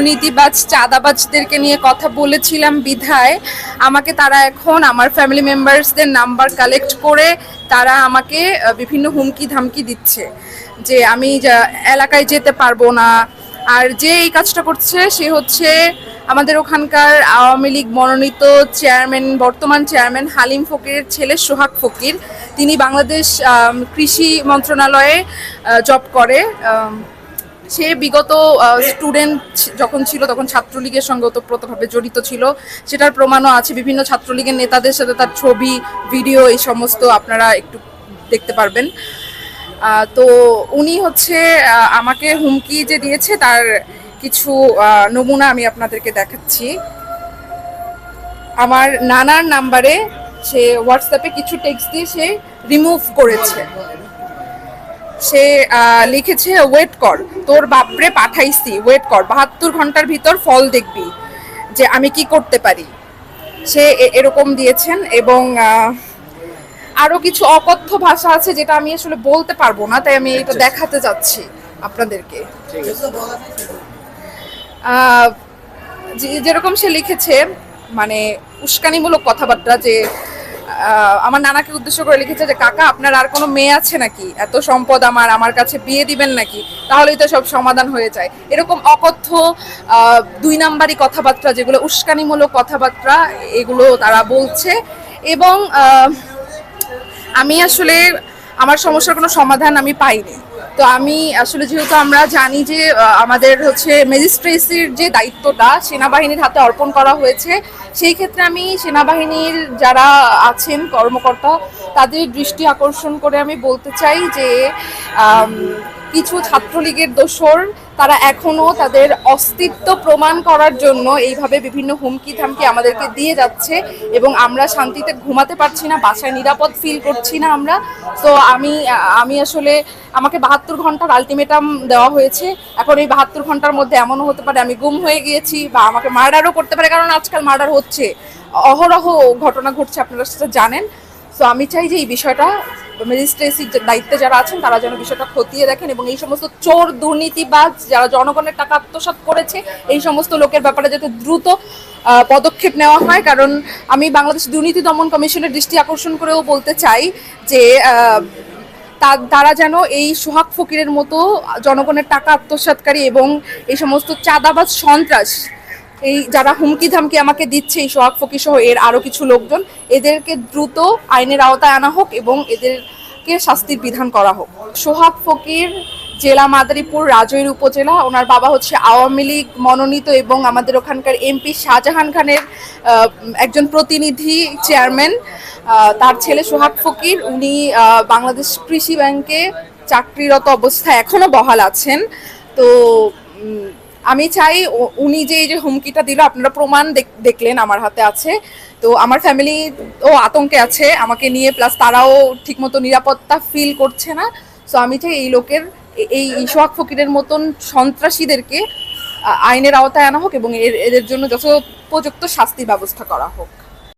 দুর্নীতিবাজ, চাঁদাবাজদেরকে নিয়ে কথা বলেছিলাম বিধায়। আমাকে তারা এখন আমার ফ্যামিলি মেম্বার্সদের নাম্বার কালেক্ট করে তারা আমাকে বিভিন্ন হুমকি ধামকি দিচ্ছে যে আমি এলাকায় যেতে পারব না। আর যে এই কাজটা করছে সে হচ্ছে আমাদের ওখানকার আওয়ামী লীগ মনোনীত চেয়ারম্যান বর্তমান চেয়ারম্যান হালিম ফকিরের ছেলে সোহাগ ফকির। তিনি বাংলাদেশ কৃষি মন্ত্রণালয়ে জব করে। সে বিগত স্টুডেন্ট যখন ছিল তখন ছাত্রলীগের সঙ্গে ওতপ্রোতভাবে জড়িত ছিল। সেটার প্রমাণও আছে। বিভিন্ন ছাত্রলীগের নেতাদের সাথে তার ছবি ভিডিও এই সমস্ত আপনারা একটু দেখতে পারবেন। তো উনি হচ্ছে আমাকে হুমকি যে দিয়েছে তার কিছু নমুনা আমি আপনাদেরকে দেখাচ্ছি। আমার নানার নাম্বারে সে হোয়াটসঅ্যাপে কিছু টেক্সট দিয়ে সে রিমুভ করেছে। সে লিখেছে ওয়েট কর তোর বাপরে পাঠাইছি ওয়েট কর বাহাত্তর ঘণ্টার ভিতর ফল দেখবি যে আমি কি করতে পারি। সে এরকম দিয়েছেন এবং আহ, আরও কিছু অকথ্য ভাষা আছে যেটা আমি আসলে বলতে পারব না তাই আমি এটা দেখাতে যাচ্ছি আপনাদেরকে। যেরকম সে লিখেছে মানে উস্কানিমূলক কথাবার্তা যে আমার নানাকে উদ্দেশ্য করে লিখেছে যে, কাকা, আপনার আর কোনো মেয়ে আছে নাকি? এত সম্পদ আমার আমার কাছে বিয়ে দিবেন নাকি? তাহলেই তো সব সমাধান হয়ে যায়। এরকম অকথ্য দুই নাম্বারই কথাবার্তা, যেগুলো উস্কানিমূলক কথাবার্তা, এগুলো তারা বলছে। এবং আমি আসলে আমার সমস্যার কোনো সমাধান আমি পাইনি। তো আমি আসলে যেহেতু আমরা জানি যে আমাদের হচ্ছে ম্যাজিস্ট্রেসির যে দায়িত্বটা সেনাবাহিনীর হাতে অর্পণ করা হয়েছে, সেই ক্ষেত্রে আমি সেনাবাহিনীর যারা আছেন কর্মকর্তা, তাদের দৃষ্টি আকর্ষণ করে আমি বলতে চাই যে কিছু ছাত্রলীগের দোসর তারা এখনও তাদের অস্তিত্ব প্রমাণ করার জন্য এইভাবে বিভিন্ন হুমকি থামকি আমাদেরকে দিয়ে যাচ্ছে এবং আমরা শান্তিতে ঘুমাতে পারছি না, বাসায় নিরাপদ ফিল করছি না আমরা। তো আমি আমি আসলে আমাকে বাহাত্তর ঘণ্টার আলটিমেটাম দেওয়া হয়েছে। এখন এই বাহাত্তর ঘণ্টার মধ্যে এমনও হতে পারে আমি গুম হয়ে গিয়েছি বা আমাকে মার্ডারও করতে পারে, কারণ আজকাল মার্ডার হচ্ছে। অহরহ ঘটনা ঘটছে, আপনারা সেটা জানেন। তো আমি চাই যে এই বিষয়টা ম্যাজিস্ট্রেসির দায়িত্বে যারা আছেন, তারা যেন বিষয়টা খতিয়ে দেখেন এবং এই সমস্ত চোর, দুর্নীতিবাজ যারা জনগণের টাকা আত্মসাৎ করেছে, এই সমস্ত লোকের ব্যাপারে যাতে দ্রুত পদক্ষেপ নেওয়া হয়। কারণ আমি বাংলাদেশ দুর্নীতি দমন কমিশনের দৃষ্টি আকর্ষণ করেও বলতে চাই যে তারা যেন এই সোহাগ ফকিরের মতো জনগণের টাকা আত্মসাৎকারী এবং এই সমস্ত চাঁদাবাজ সন্ত্রাস, এই যারা হুমকি ধামকি আমাকে দিচ্ছে এই সোহাগ ফকির সহ এর আরও কিছু লোকজন, এদেরকে দ্রুত আইনের আওতায় আনা হোক এবং এদেরকে শাস্তির বিধান করা হোক। সোহাগ ফকির জেলা মাদারীপুর রাজৈর উপজেলা। ওনার বাবা হচ্ছে আওয়ামী লীগ মনোনীত এবং আমাদের ওখানকার এমপি শাহজাহান খানের একজন প্রতিনিধি চেয়ারম্যান। তার ছেলে সোহাগ ফকির। উনি বাংলাদেশ কৃষি ব্যাংকে চাকরিরত অবস্থায় এখনও বহাল আছেন। তো আমি চাই উনি যে এই যে হুমকিটা দিল, আপনারা প্রমাণ দেখ- দেখলেন আমার হাতে আছে। তো আমার ফ্যামিলি ও আতঙ্কে আছে। আমাকে নিয়ে প্লাস তারাও ঠিকমতো নিরাপত্তা ফিল করছে না। সো আমি চাই এই লোকের এই ইশোয়াক ফকিরের মতন সন্ত্রাসীদেরকে আইনের আওতায় আনা হোক এবং এদের জন্য যথোপযুক্ত শাস্তির ব্যবস্থা করা হোক।